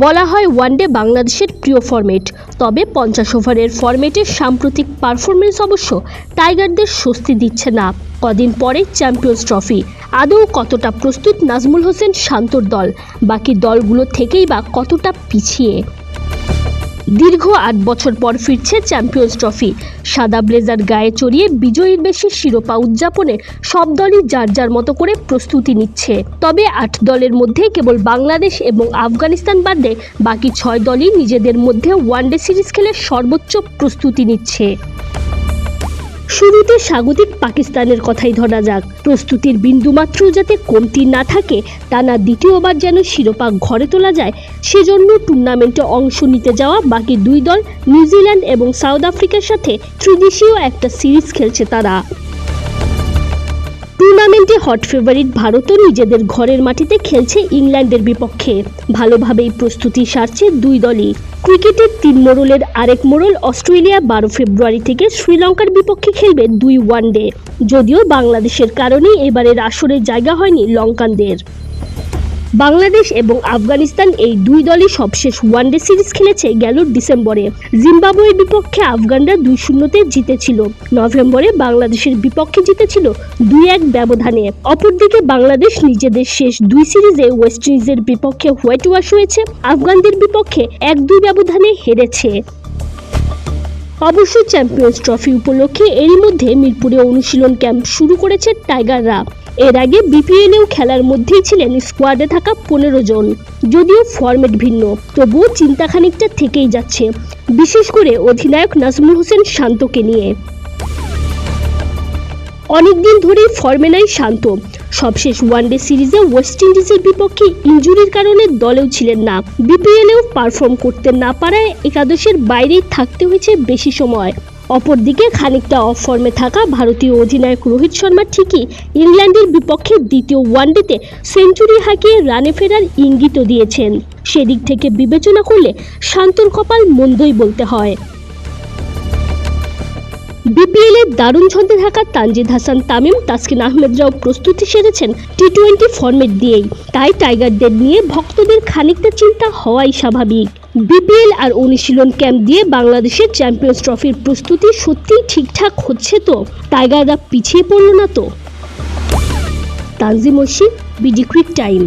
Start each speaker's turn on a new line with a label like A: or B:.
A: বলা হয় ওয়ানডে বাংলাদেশের প্রিয় ফরম্যাট তবে পঞ্চাশ ওভারের ফরম্যাটের সাম্প্রতিক পারফরমেন্স অবশ্য টাইগারদের স্বস্তি দিচ্ছে না। কদিন পরে চ্যাম্পিয়ন্স ট্রফি আদৌ কতটা প্রস্তুত নাজমুল হোসেন শান্তর দল? বাকি দলগুলো থেকেই বা কতটা পিছিয়ে? দীর্ঘ আট বছর পর ফিরছে চ্যাম্পিয়ন্স ট্রফি। সাদা ব্লেজার গায়ে চড়িয়ে বিজয়ীর বেশি শিরোপা উদযাপনে সব দলই যার যার মতো করে প্রস্তুতি নিচ্ছে। তবে আট দলের মধ্যে কেবল বাংলাদেশ এবং আফগানিস্তান বাদে বাকি ছয় দলই নিজেদের মধ্যে ওয়ানডে সিরিজ খেলে সর্বোচ্চ প্রস্তুতি নিচ্ছে। শুরুতে স্বাগতিক পাকিস্তানের কথাই ধরা যাক। প্রস্তুতির বিন্দুমাত্র যাতে কমতি না থাকে তা না দ্বিতীয়বার যেন শিরোপা ঘরে তোলা যায়, সেজন্য টুর্নামেন্টে অংশ নিতে যাওয়া বাকি দুই দল, নিউজিল্যান্ড এবং সাউথ আফ্রিকার সাথে ত্রিদেশীয় একটা সিরিজ খেলছে তারা। টুর্নামেন্টে হট ফেভারিট ভারতও নিজেদের ঘরের মাটিতে খেলছে ইংল্যান্ডের বিপক্ষে। ভালোভাবেই প্রস্তুতি সারছে দুই দলই। ক্রিকেটের তিন মোড়লের আরেক মোড়ল অস্ট্রেলিয়া বারো ফেব্রুয়ারি থেকে শ্রীলঙ্কার বিপক্ষে খেলবে দুই ওয়ানডে। যদিও বাংলাদেশের কারণেই এবারের আসরে জায়গা হয়নি লঙ্কানদের। বাংলাদেশ এবং আফগানিস্তান এই দুই দলই সবশেষ ওয়ানডে সিরিজ খেলেছে গেল ডিসেম্বরে। জিম্বাবুয়ের বিপক্ষে আফগানরা দুই শূন্যতে জিতেছিল। নভেম্বরে বাংলাদেশের বিপক্ষে জিতেছিল দুই এক ব্যবধানে। অপরদিকে বাংলাদেশ নিজেদের শেষ দুই সিরিজে ওয়েস্ট ইন্ডিজের বিপক্ষে হোয়াইট ওয়াশ হয়েছে। আফগানদের বিপক্ষে এক দুই ব্যবধানে হেরেছে। অবশ্য চ্যাম্পিয়ন্স ট্রফি উপলক্ষে এরই মধ্যে মিরপুরে অনুশীলন ক্যাম্প শুরু করেছে টাইগাররা। এর আগে বিপিএলেও খেলার মধ্যেই ছিলেন স্কোয়াডে থাকা পনেরো জন। যদিও ফরম্যাট ভিন্ন, তবুও চিন্তা খানিকটা থেকেই যাচ্ছে, বিশেষ করে অধিনায়ক নাজমুল হোসেন শান্তকে নিয়ে। অনেকদিন ধরেই ফর্মে নাই শান্ত। সবশেষ ওয়ানডে সিরিজে ওয়েস্ট ইন্ডিজের বিপক্ষে ইনজুরির কারণে দলেও ছিলেন না। বিপিএলেও পারফর্ম করতে না পারায় একাদশের বাইরেই থাকতে হয়েছে বেশি সময়। অপরদিকে খানিকটা অফ ফর্মে থাকা ভারতীয় অধিনায়ক রোহিত শর্মা ঠিকই ইংল্যান্ডের বিপক্ষে দ্বিতীয় ওয়ানডেতে সেঞ্চুরি হাঁকিয়ে রানে ফেরার ইঙ্গিতও দিয়েছেন। সেদিক থেকে বিবেচনা করলে শান্তর কপাল মন্দই বলতে হয়। বিপিএল এর দারুণ ছন্দে থাকা তানজিদ হাসান, তামিম, তাসকিন আহমেদরাও প্রস্তুতি সেরেছেন টি টোয়েন্টি ফরম্যাট দিয়েই। তাই টাইগারদের নিয়ে ভক্তদের খানিকটা চিন্তা হওয়াই স্বাভাবিক। বিপিএল আর অনুশীলন ক্যাম্প দিয়ে বাংলাদেশের চ্যাম্পিয়ন্স ট্রফির প্রস্তুতি সত্যিই ঠিকঠাক হচ্ছে তো? টাইগাররা পিছিয়ে পড়ল না তো? Tanzim BD quick time